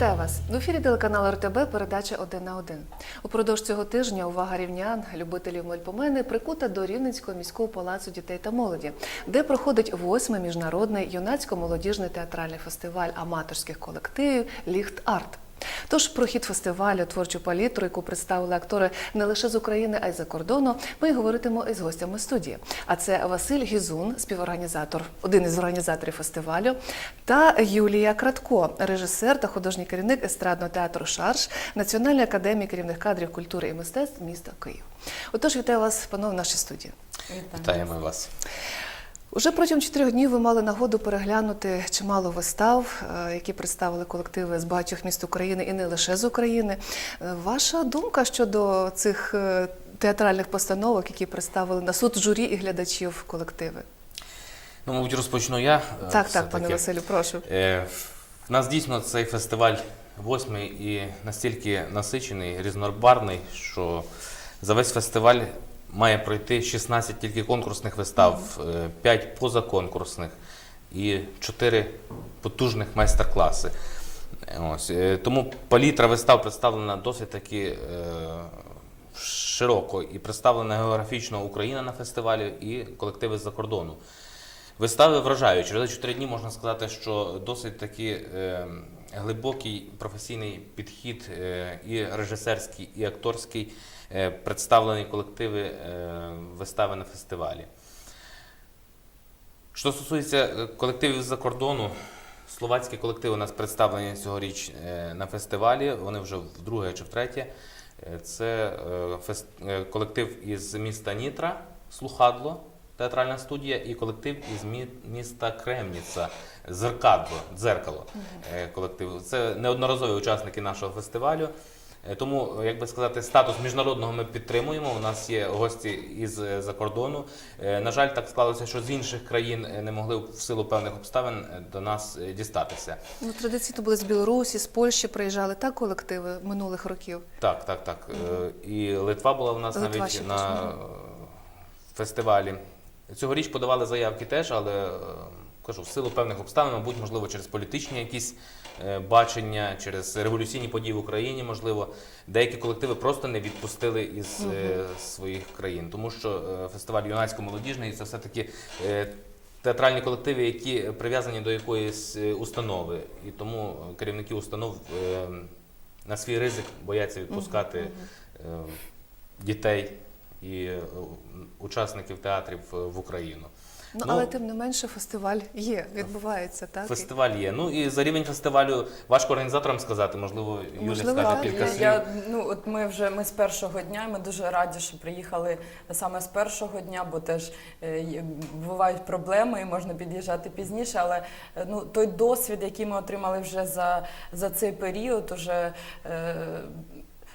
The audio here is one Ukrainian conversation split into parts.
час. В ефірі телеканалу РТБ передача один на один. Упродовж цього тижня увага рівнян, любителів мельпомени прикута до Рівненського міського палацу дітей та молоді, де проходить восьмий міжнародний юнацько-молодіжний театральний фестиваль аматорських колективів Ліхт Арт. Тож про хід фестивалю, творчу палітру, яку представили актори не лише з України, а й за кордону, ми говоритимо із гостями студії. А це Василь Гізун, співорганізатор, один із організаторів фестивалю, та Юлія Кратко, режисер та художній керівник естрадного театру Шарш Національної академії керівних кадрів культури і мистецтв міста Київ. Отож, вітаю вас, панове, в нашій студії. Вітаємо вас. Уже протягом чотирьох днів ви мали нагоду переглянути чимало вистав, е, які представили колективи з багатьох міст України і не лише з України. Е, Ваша думка щодо цих е, театральних постановок, які представили на суд журі і глядачів колективи? Ну, мабуть, розпочну я. Так, так, пане Василю, прошу. В нас дійсно цей фестиваль восьмий і настільки насичений, різнобарний, що за весь фестиваль має пройти 16 тільки конкурсних вистав, 5 позаконкурсних і 4 потужних майстер-класи. Ось. е, Тому палітра вистав представлена досить таки е, широко і представлена географічно Україна на фестивалі і колективи з-за кордону. Вистави вражаючі. За чотири дні можна сказати, що досить таки е, глибокий професійний підхід е, і режисерський, і акторський е, представлені колективи е, вистави на фестивалі. Що стосується е, колективів з-за кордону, словацькі колективи у нас представлені цьогоріч е, на фестивалі. Вони вже вдруге чи втретє. Е, Це е, е, колектив із міста Нітра, Слухадло, театральна студія, і колектив із міста Кремніца, Зеркадло, Дзеркало. е, Колектив. Це неодноразові учасники нашого фестивалю. Е, Тому, як би сказати, статус міжнародного ми підтримуємо. У нас є гості із е, за кордону. Е, На жаль, так склалося, що з інших країн не могли в силу певних обставин до нас дістатися. Ну, традиційно були з Білорусі, з Польщі приїжджали так колективи минулих років. Так, так, так. І Литва була в нас Литва навіть на фестивалі. Цьогоріч подавали заявки теж, але кажу, в силу певних обставин, мабуть, можливо, через політичні якісь е, бачення, через революційні події в Україні, можливо, деякі колективи просто не відпустили із е, своїх країн, тому що е, фестиваль юнацько-молодіжний це все-таки. е, Театральні колективи, які прив'язані до якоїсь установи, і тому керівники установ на свій ризик бояться відпускати дітей і учасників театрів в Україну. Ну, Ну, але тим не менше фестиваль є, відбувається так. Фестиваль є. Ну і за рівень фестивалю важко організаторам сказати, можливо, Юля Можливо, скаже кілька Я, слів. я, ну, от ми вже ми з першого дня. Ми дуже раді, що приїхали саме з першого дня, бо теж е, бувають проблеми і можна під'їжджати пізніше. Але е, ну той досвід, який ми отримали вже за, за цей період, уже. Е,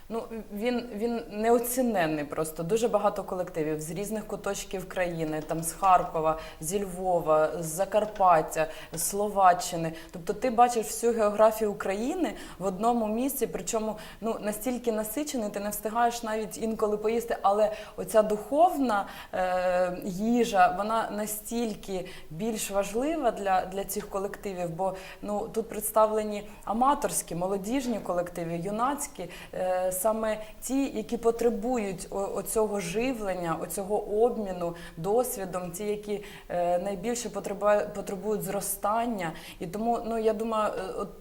Ну, він, він неоціненний просто. Дуже багато колективів з різних куточків країни, там з Харкова, зі Львова, з Закарпаття, з Словаччини. Тобто ти бачиш всю географію України в одному місці, причому ну, настільки насичений, ти не встигаєш навіть інколи поїсти. Але оця духовна е, їжа, вона настільки більш важлива для, для цих колективів, бо ну, тут представлені аматорські, молодіжні колективи, юнацькі, е, саме ті, які потребують оцього живлення, оцього обміну досвідом, ті, які е, найбільше потребують, зростання. І тому ну, я думаю,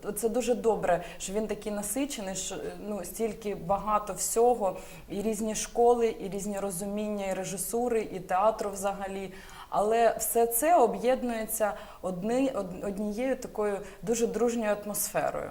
е, це дуже добре, що він такий насичений, що е, ну, стільки багато всього, і різні школи, і різні розуміння, і режисури, і театру взагалі. Але все це об'єднується однією такою дуже дружньою атмосферою.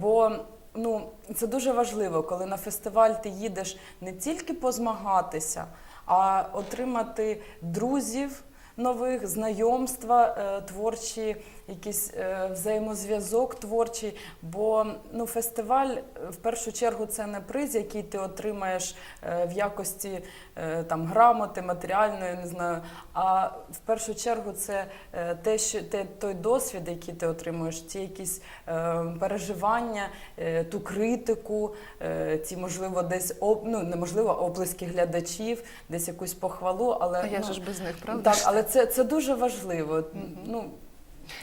Бо ну, це дуже важливо, коли на фестиваль ти їдеш не тільки позмагатися, а отримати друзів нових, знайомства е, творчі, якийсь е, взаємозв'язок творчий. Бо ну, фестиваль е, в першу чергу це не приз, який ти отримаєш е, в якості е, там, грамоти, матеріальної, не знаю. А в першу чергу це е, те, що те, той досвід, який ти отримуєш, ті якісь е, переживання, е, ту критику, е, ті, можливо, десь об, ну, неможливо, оплески глядачів, десь якусь похвалу. Але А я ну, ж без них, правда? так, але це, це дуже важливо. Ну,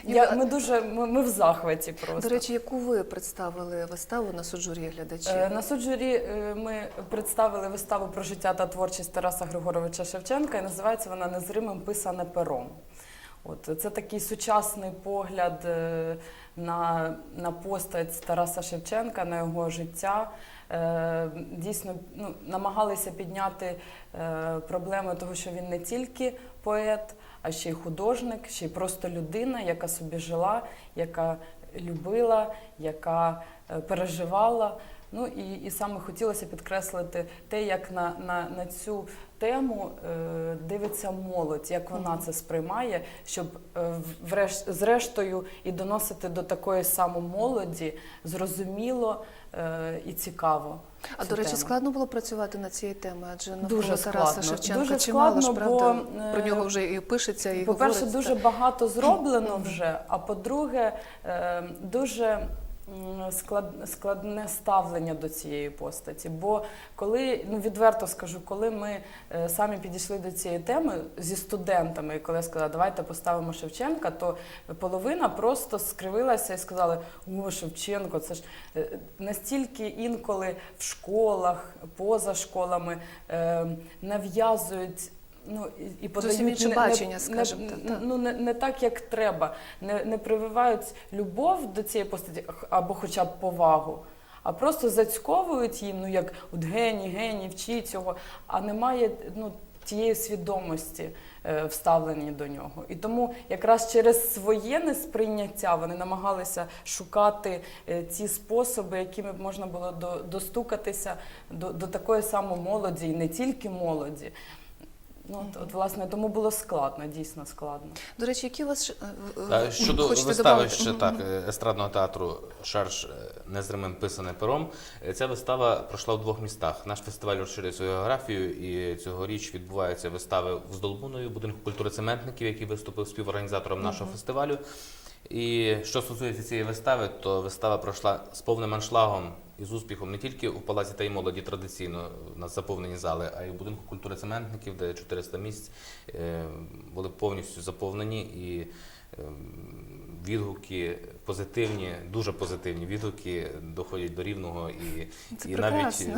Я, ми дуже ми, ми в захваті просто. До речі, яку ви представили виставу на суд журі глядачів? Е, На суд журі е, ми представили виставу про життя та творчість Тараса Григоровича Шевченка, і називається вона Незримим писане пером. От це такий сучасний погляд е, на, на постать Тараса Шевченка, на його життя. Е, Дійсно, ну, намагалися підняти е, проблеми того, що він не тільки поет, а ще й художник, ще й просто людина, яка собі жила, яка любила, яка е, переживала. Ну і, і саме хотілося підкреслити те, як на, на, на цю тему е, дивиться молодь, як вона це сприймає, щоб е, вреш- зрештою і доносити до такої самої молоді зрозуміло е, і цікаво. А до речі, тему. складно було працювати на цій темі, адже Дуже Тараса складно. Шевченка Дуже чимало ж, правда? бо, е, Про нього вже і пишеться, і По-перше, говориться. дуже багато зроблено вже. А по-друге, е, дуже складне ставлення до цієї постаті. Бо коли, ну відверто скажу, коли ми е, самі підійшли до цієї теми зі студентами, і коли я сказала, давайте поставимо Шевченка, то половина просто скривилася і сказали: О, Шевченко, це ж е, настільки інколи в школах, поза школами е, нав'язують. Ну, і, подають інше не- бачення, не, скажімо не, так. Ну, не, не так, як треба. Не, не прививають любов до цієї постаті або хоча б повагу, а просто зацьковують їм, ну як от геній, геній, вчіть цього, а немає ну, тієї свідомості е, вставлені до нього. І тому якраз через своє несприйняття вони намагалися шукати е, ці способи, якими б можна було до, достукатися до, до такої самої молоді, і не тільки молоді. Ну, от, от, власне, тому було складно, дійсно складно. До речі, які у вас е, е, Щодо хочете вистави добавити? ще так, е, естрадного театру Шарж е, незримим писане пером. Ця вистава пройшла в двох містах. Наш фестиваль розширює свою географію, і цьогоріч відбуваються вистави в Здолбуною, будинку культури цементників, який виступив співорганізатором нашого фестивалю. І що стосується цієї вистави, то вистава пройшла з повним аншлагом і з успіхом не тільки у Палаці та й молоді традиційно у нас заповнені зали, а й у будинку культури цементників, де 400 місць е, були повністю заповнені і е, відгуки позитивні, дуже позитивні відгуки доходять до рівного і, Це і навіть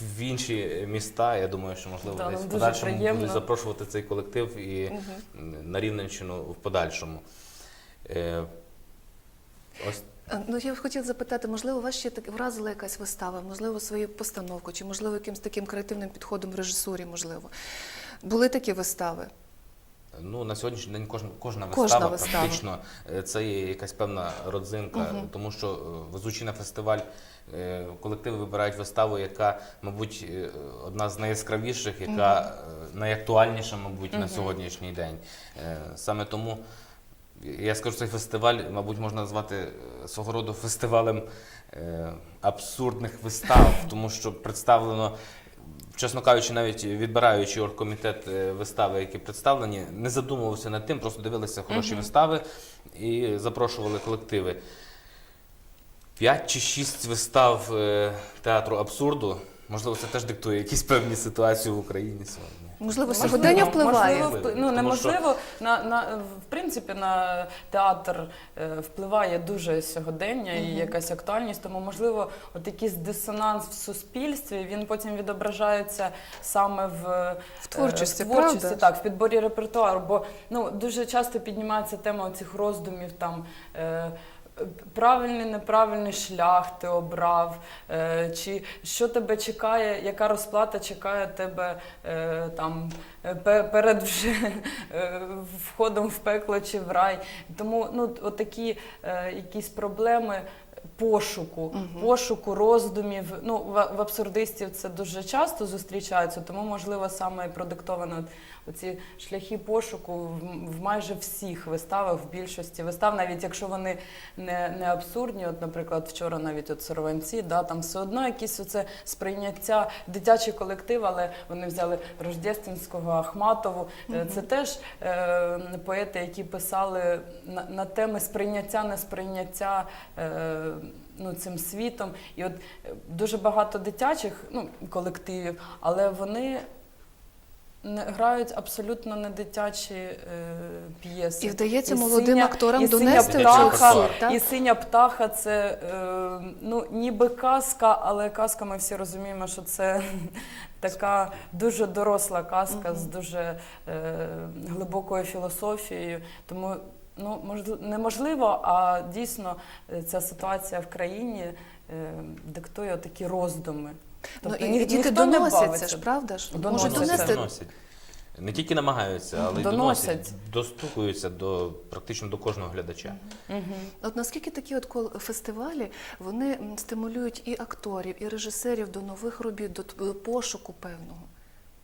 в інші міста. Я думаю, що можливо Да, десь в подальшому приємно. будуть запрошувати цей колектив і на Рівненщину в подальшому. Е, Ось Ну, я б хотіла запитати, можливо, вас ще так вразила якась вистава, можливо, своєю постановкою, чи можливо якимось таким креативним підходом в режисурі, можливо. Були такі вистави? Ну, на сьогоднішній день кожна, кожна Кожна вистава, вистава. практично е, це є якась певна родзинка, тому що е, везучи на фестиваль, е, колективи вибирають виставу, яка, мабуть, е, одна з найяскравіших, яка е, найактуальніша, мабуть, на сьогоднішній день. Е, Саме тому я скажу, цей фестиваль, мабуть, можна назвати е, свого роду фестивалем е, абсурдних вистав, тому що представлено. Чесно кажучи, навіть відбираючи оргкомітет е, вистави, які представлені, не задумувався над тим, просто дивилися хороші вистави і запрошували колективи. П'ять чи шість вистав театру абсурду. Можливо, це теж диктує якісь певні ситуації в Україні сьогодні. Можливо, сьогодення впливає. Можливо, впли- ну, Тому неможливо, на, на, в принципі, на театр е, впливає дуже сьогодення і якась актуальність, тому, можливо, от якийсь дисонанс в суспільстві, він потім відображається саме в, е, В творчості, в творчості правда? так, в підборі репертуару. Бо ну, дуже часто піднімається тема цих роздумів там. Е, Правильний, неправильний шлях ти обрав, е, чи що тебе чекає, яка розплата чекає тебе е, там е, перед вже входом в пекло чи в рай. Тому ну, от такі е, якісь проблеми пошуку, пошуку роздумів. Ну, в, в абсурдистів це дуже часто зустрічається, тому можливо саме продиктовано оці шляхи пошуку в, майже всіх виставах, в більшості вистав, навіть якщо вони не, не абсурдні. От, наприклад, вчора навіть от сорванці, да, там все одно якісь оце сприйняття дитячий колектив, але вони взяли Рождественського, Ахматову. Е, Це теж е, поети, які писали на, на теми сприйняття, несприйняття. Е, Ну, цим світом, і от е, дуже багато дитячих ну, колективів, але вони грають абсолютно не дитячі е, п'єси. І вдається І молодим «Синя- акторам і «Синя донести птаха», так? І синя птаха це е, ну, ніби казка, але казка ми всі розуміємо, що це така дуже доросла казка з дуже е, глибокою філософією. Тому ну, можливо, неможливо, а дійсно е, ця ситуація в країні е, диктує такі роздуми. Ну, Тобто і, ні- і діти ніхто не доносяться бавиться. ж, правда ж? Доносять. Можуть донести. доносять. Не тільки намагаються, але й Доносять. доносять, достукуються до практично до кожного глядача. От наскільки такі от кол- фестивалі вони м, стимулюють і акторів, і режисерів до нових робіт, до т- пошуку певного?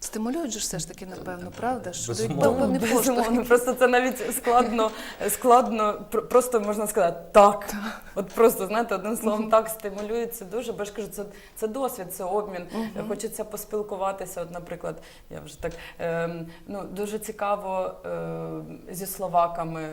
Стимулюють же ж все ж таки, напевно, правда? Дають Безумовно. Безумовно, просто це навіть складно, складно, пр- просто можна сказати так. От просто знаєте, одним словом, так стимулюється дуже. Бо я ж кажу, це, це досвід, це обмін. Хочеться поспілкуватися. От, наприклад, я вже так ем, ну дуже цікаво ем, зі словаками.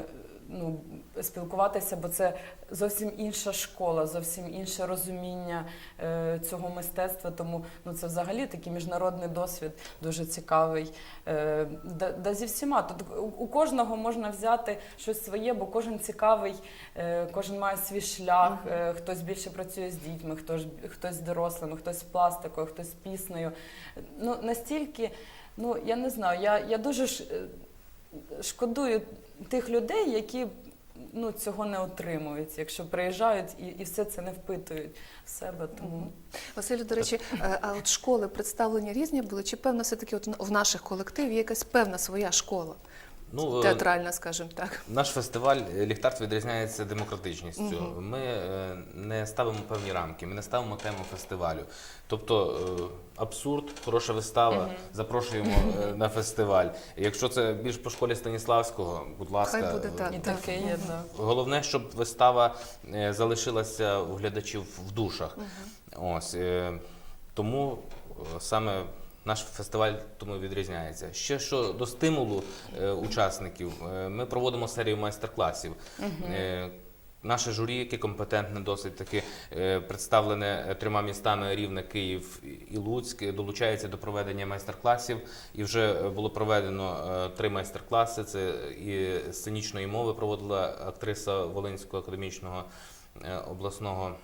Ну, спілкуватися, бо це зовсім інша школа, зовсім інше розуміння е, цього мистецтва. Тому ну це взагалі такий міжнародний досвід дуже цікавий. Е, да, да зі всіма тут у, у кожного можна взяти щось своє, бо кожен цікавий, е, кожен має свій шлях. Е, хтось більше працює з дітьми, хтось хтось з дорослими, хтось з пластикою, хтось з піснею. Ну настільки, ну я не знаю, я, я дуже ж, е, шкодую тих людей, які. Ну, цього не отримують, якщо приїжджають і, і все це не впитують в себе. Тому Василю, до речі, е, а от школи представлення різні були? Чи певно все-таки от в наших колективі є якась певна своя школа? Ну, е, Театральна, скажімо так. Наш фестиваль е, відрізняється демократичністю. Ми е, не ставимо певні рамки, ми не ставимо тему фестивалю. Тобто абсурд, хороша вистава, запрошуємо е, на фестиваль. Якщо це більш по школі Станіславського, будь ласка, Хай буде так. і так. таке є. Да. Головне, щоб вистава залишилася у глядачів в душах. Ось е, тому саме наш фестиваль тому відрізняється. Ще що до стимулу е, учасників, е, ми проводимо серію майстер-класів. Е, Наше журі, яке компетентне, досить таки е, представлене трьома містами Рівне, Київ і Луцьк, долучається до проведення майстер-класів. І вже е, було проведено е, три майстер-класи. Це і сценічної мови проводила актриса Волинського академічного е, обласного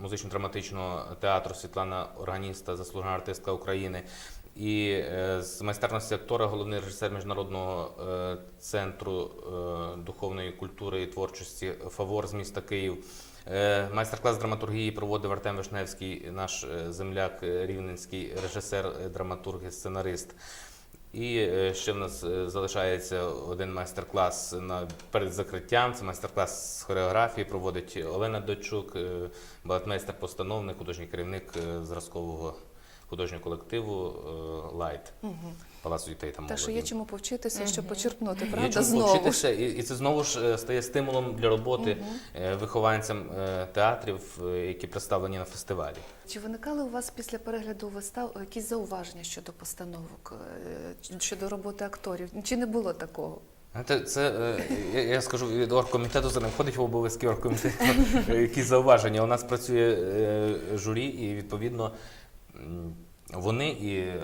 музично-драматичного театру Світлана Органіста, заслужена артистка України. І е, з майстерності актора, головний режисер міжнародного е, центру е, духовної культури і творчості Фавор з міста Київ. Майстер-клас драматургії проводив Артем Вишневський, наш земляк, рівненський режисер, драматург і сценарист. І е, ще в нас е, залишається один майстер-клас на перед закриттям. Це майстер-клас з хореографії проводить Олена Дочук, е, балетмейстер, постановник, художній керівник зразкового художнього колективу Лайт Палацу дітей та Так що є чому повчитися, що почерпнути, Є чому Знову повчитися, і, і це знову ж е, стає стимулом для роботи е, вихованцям е, театрів, е, які представлені на фестивалі. Чи виникали у вас після перегляду вистав якісь зауваження щодо постановок, е, щодо роботи акторів? Чи не було такого? Знаєте, це е, я, я скажу від оргкомітету, це не входить в обов'язки оргкомітету. Якісь зауваження. У нас працює е, журі, і відповідно м, вони і е,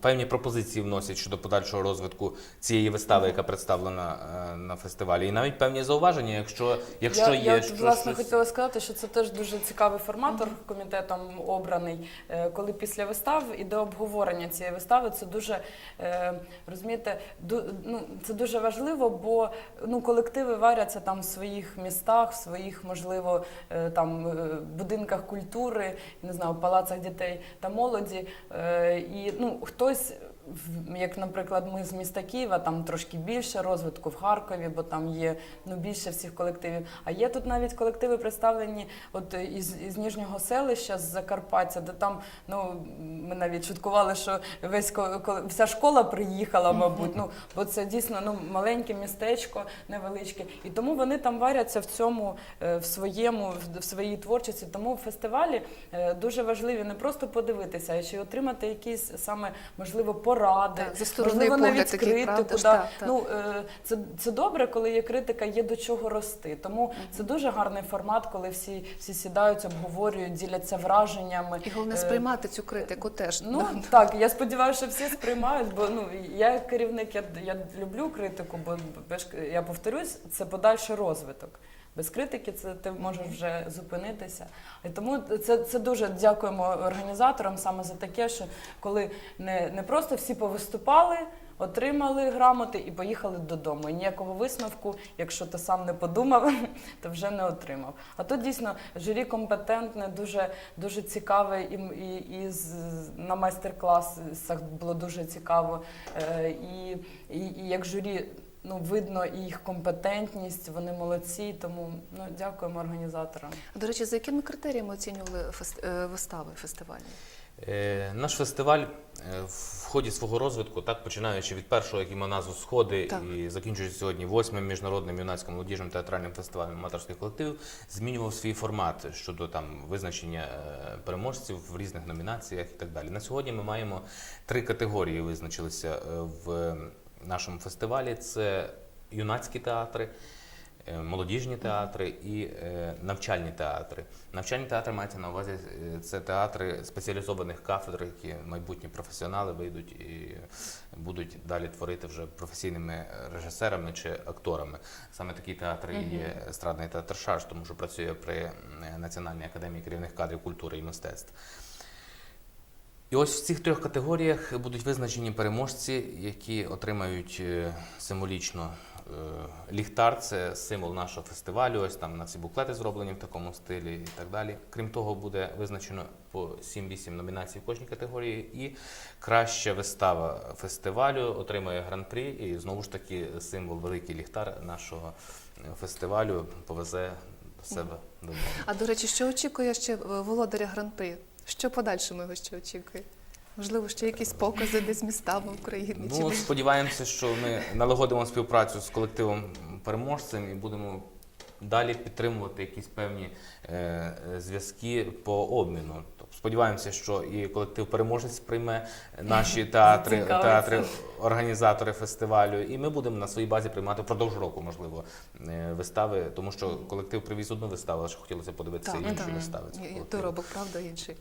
певні пропозиції вносять щодо подальшого розвитку цієї вистави, яка представлена е, на фестивалі. І навіть певні зауваження, якщо, якщо я, є я що- власне щось- хотіла сказати, що це теж дуже цікавий форматор комітетом обраний. е, Коли після вистав іде обговорення цієї вистави, це дуже е, розумієте, ду- ну це дуже важливо, бо ну колективи варяться там в своїх містах, в своїх, можливо, е, там будинках культури, не знаю, в палацах дітей та молоді. Е, І ну хтось. Як, наприклад, ми з міста Києва, там трошки більше розвитку в Харкові, бо там є ну більше всіх колективів. А є тут навіть колективи представлені от із, із Ніжнього селища, з Закарпаття, де там ну ми навіть шуткували, що весь вся школа приїхала, мабуть. Ну бо це дійсно ну маленьке містечко, невеличке, і тому вони там варяться в цьому, е, в своєму, в- своїй творчості. Тому фестивалі е, дуже важливі не просто подивитися, а ще й отримати якісь саме можливо поради, Так, можливо, навіть критику. правда да. так, так. Ну, е, це, це добре, коли є критика, є до чого рости. Тому це дуже гарний формат, коли всі, всі сідають, обговорюють, діляться враженнями. І головне Е, сприймати цю критику теж. Ну да. так, я сподіваюся, що всі сприймають, бо ну я як керівник, я, я люблю критику, бо я повторюсь, це подальший розвиток. Без критики це ти можеш вже зупинитися. І тому це, це дуже дякуємо організаторам саме за таке, що коли не, не просто всі повиступали, отримали грамоти і поїхали додому. І ніякого висновку, якщо ти сам не подумав, то вже не отримав. А тут дійсно журі компетентне, дуже, дуже цікаве, і, і, і на майстер-класах було дуже цікаво. Е, і, і, і як журі. Ну, видно і їх компетентність, вони молодці, тому ну, дякуємо організаторам. До речі, за якими критеріями оцінювали фест- е, вистави фестивальні? Е, Наш фестиваль е, в ході свого розвитку, так починаючи від першого, який мав назву Сходи, Так. і закінчуючи сьогодні восьмим міжнародним юнацьким молодіжним театральним фестивалем аматорських колективів, змінював свій формат щодо там визначення е, переможців в різних номінаціях і так далі. На сьогодні ми маємо три категорії, визначилися е, в нашому фестивалі: це юнацькі театри. е, Молодіжні театри і е, навчальні театри. Навчальні театри мається на увазі е, це театри спеціалізованих кафедр, які майбутні професіонали вийдуть і будуть далі творити вже професійними режисерами чи акторами. Саме такий театр і є естрадний театр Шаш, тому що працює при Національній академії керівних кадрів культури і мистецтв. І ось в цих трьох категоріях будуть визначені переможці, які отримають е, символічно е, ліхтар, це символ нашого фестивалю. Ось там на ці буклети зроблені в такому стилі і так далі. Крім того, буде визначено по 7-8 номінацій в кожній категорії. І краща вистава фестивалю отримає гран-прі. І знову ж таки символ великий ліхтар нашого е, фестивалю повезе до себе додому. А до речі, що очікує ще володаря гран-при? Що подальшому його ще очікує? Можливо, ще якісь покази десь містами України? Ну, чи сподіваємося, що ми налагодимо співпрацю з колективом переможцем і будемо далі підтримувати якісь певні е, е, зв'язки по обміну. Сподіваємося, що і колектив переможець прийме наші театри, театри, організатори фестивалю, і ми будемо на своїй базі приймати впродовж року, можливо, е, вистави, тому що колектив привіз одну виставу, але ж хотілося подивитися Так, інші так. вистави. Доробок, правда, інший.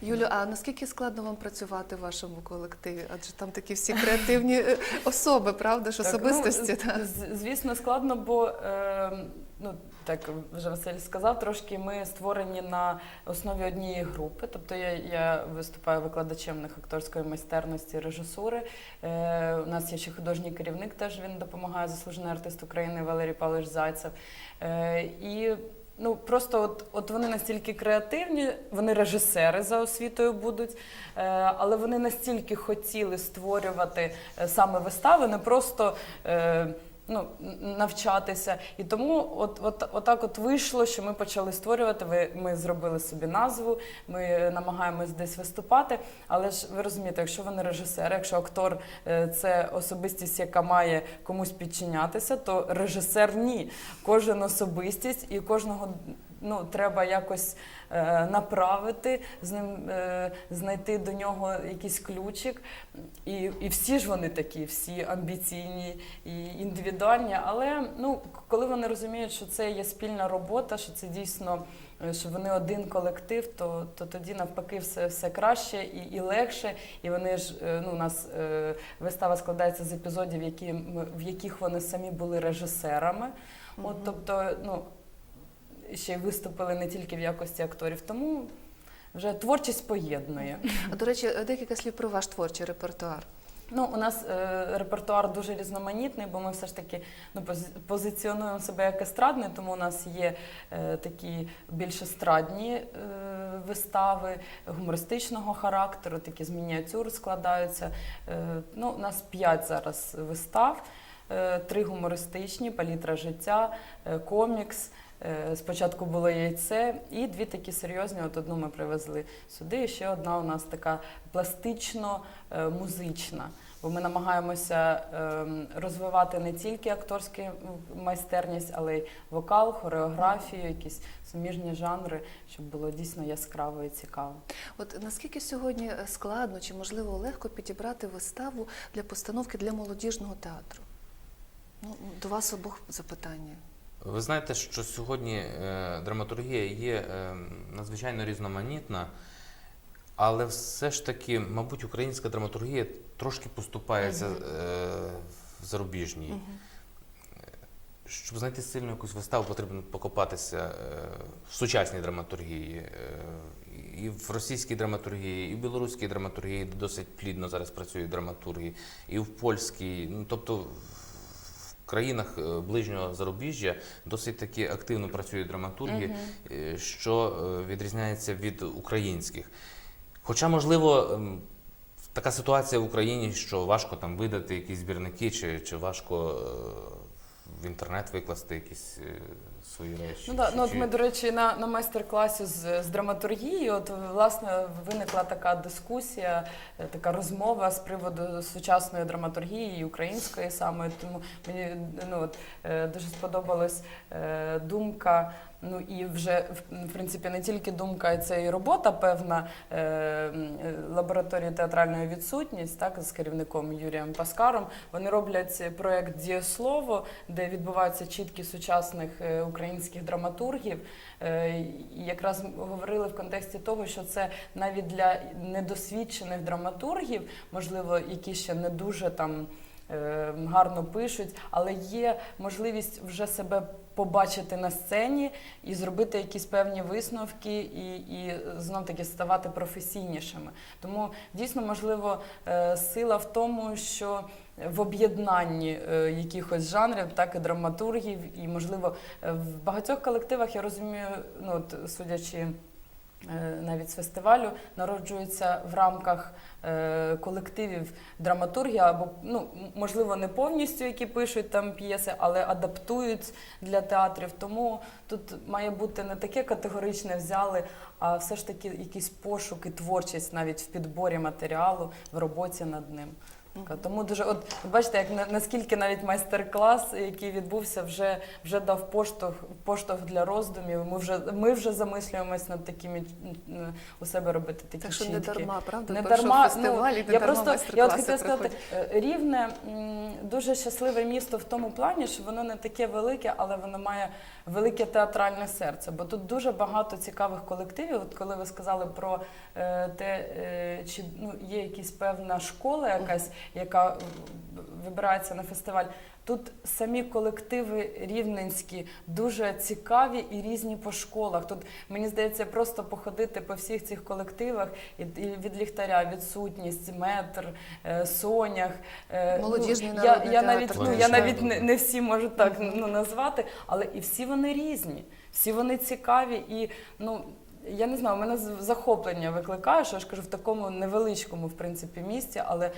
Юлю, а наскільки складно вам працювати в вашому колективі? Адже там такі всі креативні е, особи, правда ж, Так, особистості. ну, так? звісно, складно, бо е, ну так вже Василь сказав, трошки ми створені на основі однієї групи. Тобто я, я виступаю викладачем на акторської майстерності, режисури. Е, у нас є ще художній керівник, теж він допомагає заслужений артист України Валерій Павлович Зайцев. Е, і Ну просто от, от вони настільки креативні, вони режисери за освітою будуть, е, але вони настільки хотіли створювати е, саме вистави, не просто. Е, Ну, навчатися. І тому от, от, отак от вийшло, що ми почали створювати. Ви, ми зробили собі назву, ми намагаємось десь виступати. Але ж ви розумієте, якщо вони режисер, якщо актор е, це особистість, яка має комусь підчинятися, то режисер ні. Кожен особистість і кожного ну, треба якось е, направити, з ним е, знайти до нього якийсь ключик. І, і всі ж вони такі, всі амбіційні і індивідуальні. Але ну, коли вони розуміють, що це є спільна робота, що це дійсно. е, Що вони один колектив, то, то тоді навпаки все, все краще і, і легше. І вони ж е, ну, у нас е, вистава складається з епізодів, які в яких вони самі були режисерами. От, тобто, ну, ще й виступили не тільки в якості акторів, тому вже творчість поєднує. А до речі, декілька слів про ваш творчий репертуар. Ну, у нас е, репертуар дуже різноманітний, бо ми все ж таки ну, пози- позиціонуємо себе як естрадний, тому у нас є е, такі більш естрадні е, вистави гумористичного характеру, такі з мініатюр складаються. Е, ну, у нас п'ять зараз вистав, е, три гумористичні, палітра життя, е, комікс. Е, Спочатку було яйце, і дві такі серйозні. От одну ми привезли сюди. І ще одна у нас така пластично-музична. бо ми намагаємося ем, розвивати не тільки акторську майстерність, але й вокал, хореографію, якісь суміжні жанри, щоб було дійсно яскраво і цікаво. От наскільки сьогодні е, складно чи можливо легко підібрати виставу для постановки для молодіжного театру? Ну, до вас обох запитання. Ви знаєте, що сьогодні е, драматургія є е, надзвичайно різноманітна, але все ж таки, мабуть, українська драматургія трошки поступається е, в зарубіжній. Щоб знайти сильну якусь виставу, потрібно покопатися в сучасній драматургії, і в російській драматургії, і в білоруській драматургії, де досить плідно зараз працюють драматурги, і в польській. Ну тобто країнах е, ближнього зарубіжжя досить таки активно працюють драматурги, угу. що е, відрізняється від українських. Хоча, можливо, ем, така ситуація в Україні, що важко там видати якісь збірники, чи, чи важко в інтернет викласти якісь свої речі. Ну, да, ну от ми, до речі, на, на майстер-класі з, з драматургії, от власне виникла така дискусія, е, така розмова з приводу сучасної драматургії і української саме. Тому мені ну, от, е, дуже сподобалась е, думка. Ну і вже в- принципі не тільки думка, це і робота певна е, е, лабораторії театральної відсутність, так з керівником Юрієм Паскаром. Вони роблять проект Дієслово, де відбуваються чіткі сучасних е, українських драматургів. І якраз говорили в контексті того, що це навіть для недосвідчених драматургів, можливо, які ще не дуже там. Е, Гарно пишуть, але є можливість вже себе побачити на сцені і зробити якісь певні висновки, і, і знов таки ставати професійнішими. Тому дійсно можливо е, сила в тому, що в об'єднанні е, якихось жанрів, так і драматургів, і можливо в багатьох колективах я розумію, ну от судячи. Е, Навіть з фестивалю народжуються в рамках е, колективів драматургії, або ну можливо не повністю, які пишуть там п'єси, але адаптують для театрів. Тому тут має бути не таке категоричне взяли, а все ж таки якийсь пошук і творчість навіть в підборі матеріалу, в роботі над ним. Тому дуже, от бачите, як наскільки навіть майстер-клас, який відбувся, вже вже дав поштовх поштовх для роздумів. Ми вже ми вже замислюємось над такими у себе робити такі Так що не дарма, правда? Не дарма, фестивалі, ну, не я дарма просто я от хотіла сказати, е, рівне дуже щасливе місто в тому плані, що воно не таке велике, але воно має велике театральне серце. Бо тут дуже багато цікавих колективів. От коли ви сказали про е, те, е, чи ну є якась певна школа, якась, яка вибирається на фестиваль. Тут самі колективи рівненські дуже цікаві і різні по школах. Тут мені здається, просто походити по всіх цих колективах і, від ліхтаря, відсутність, метр, е, сонях. е, Молодіжний я, народний я театр. навіть ну я навіть не, не всі можу так ну назвати, але і всі вони різні, всі вони цікаві і ну. Я не знаю, у мене з- захоплення викликає, що я ж кажу, в такому невеличкому в принципі місті, але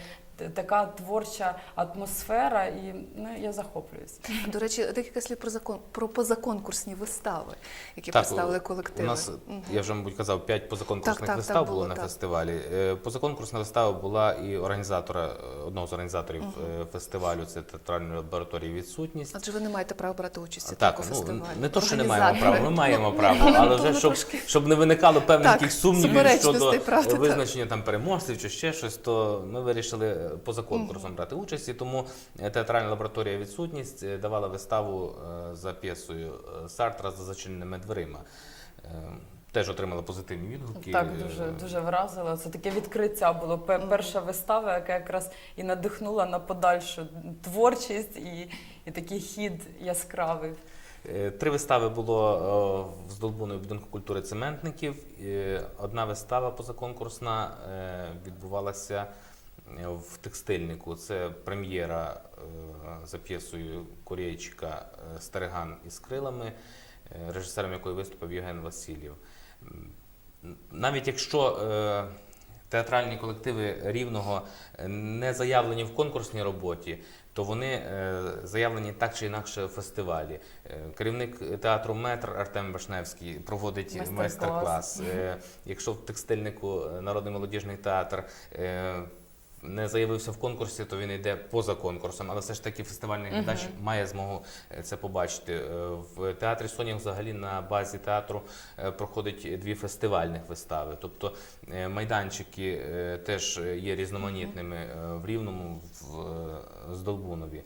така творча атмосфера, і ну я захоплююсь. До речі, декілька слів про закон про позаконкурсні вистави, які Так, представили у- колективи. У нас, Мгм. я вже, мабуть, казав, п'ять позаконкурсних Так, так, вистав так, було, було, на так. фестивалі. Е, Позаконкурсна вистава була і організатора, е, одного з організаторів е, фестивалю, це театральної лабораторії відсутність. Адже ви не маєте права брати участь у Так, ну фестивалі. не то, що не маємо права, ми маємо право, але але вже щоб, щоб не виникало певних сумнівів щодо правда, так. визначення там переможців чи ще щось, то ми вирішили поза конкурсом брати участь. І тому е, театральна лабораторія відсутність е, давала виставу е, за п'єсою Сартра за зачиненими дверима. Теж отримала позитивні відгуки. Так, дуже дуже вразило. Це таке відкриття було. Перша вистава, яка якраз і надихнула на подальшу творчість і, і такий хід яскравий. Три вистави було в Здолбуною будинку культури цементників. Одна вистава позаконкурсна відбувалася в текстильнику. Це прем'єра е, за п'єсою Корейчика е, Стариган із крилами, е, режисером якої виступив Євген Васильєв. Навіть якщо е, театральні колективи рівного е, не заявлені в конкурсній роботі, то вони е, заявлені так чи інакше в фестивалі. Е, Керівник театру Метр Артем Башневський проводить Майстер-клас. Е, Якщо в текстильнику е, Народний молодіжний театр. Не заявився в конкурсі, то він йде поза конкурсом. Але все ж таки фестивальний глядач має змогу е, це побачити. Е, В театрі Сонях взагалі на базі театру е, проходить дві фестивальних вистави. Тобто майданчики теж є різноманітними е, в Рівному, в Здолбунові.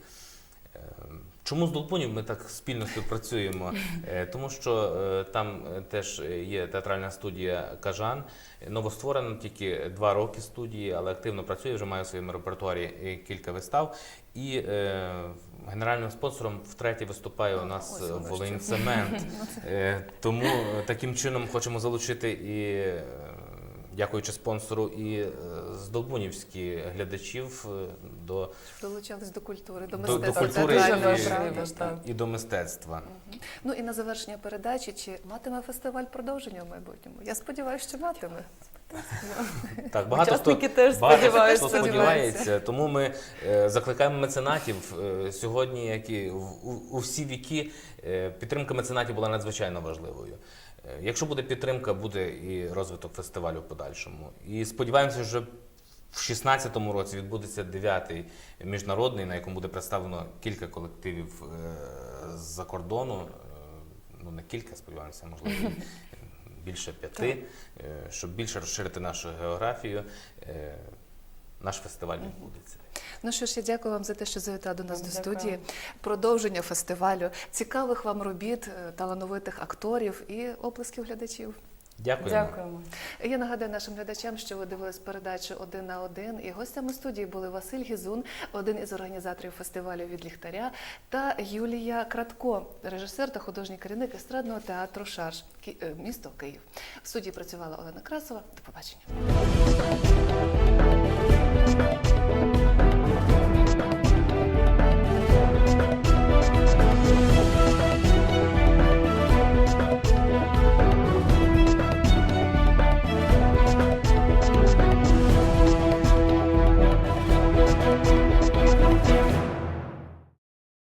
Чому з Долбунів ми так спільно співпрацюємо? Е, Тому що е, там е, теж є театральна студія Кажан. Новостворена тільки два роки студії, але активно працює, вже має в своєму репертуарі кілька вистав. І е, генеральним спонсором втретє виступає у нас Волинь. Цемент. Е, Тому таким чином хочемо залучити і. Дякуючи спонсору, і е, здолбунівські глядачів е, до Долучались до культури, до до, до мистецтва. культури театральної. і, важливо, так. і до мистецтва. Ну і на завершення передачі, чи матиме фестиваль продовження в майбутньому? Я сподіваюся, що матиме. Так, багато хто, теж багато сподіваються. хто сподівається. Тому ми е, закликаємо меценатів е, сьогодні, як і в- у, у всі віки, е, підтримка меценатів була надзвичайно важливою. Е, Якщо буде підтримка, буде і розвиток фестивалю в подальшому. І сподіваємося, що в 2016 році відбудеться дев'ятий міжнародний, на якому буде представлено кілька колективів е, з-за кордону. Е, Ну, не кілька, сподіваємося, можливо, більше п'яти, щоб більше розширити нашу географію. Наш фестиваль відбудеться. Ну що ж, я дякую вам за те, що завітали до нас Вам до студії. Продовження фестивалю, цікавих вам робіт, е, талановитих акторів і оплесків глядачів. Дякуємо. Дякуємо. Я нагадаю нашим глядачам, що ви дивились передачу один на один. І гостями студії були Василь Гізун, один із організаторів фестивалю від ліхтаря, та Юлія Кратко, режисер та художній керівник естрадного театру Шарж, Ки- е, місто Київ. В студії працювала Олена Красова. До побачення.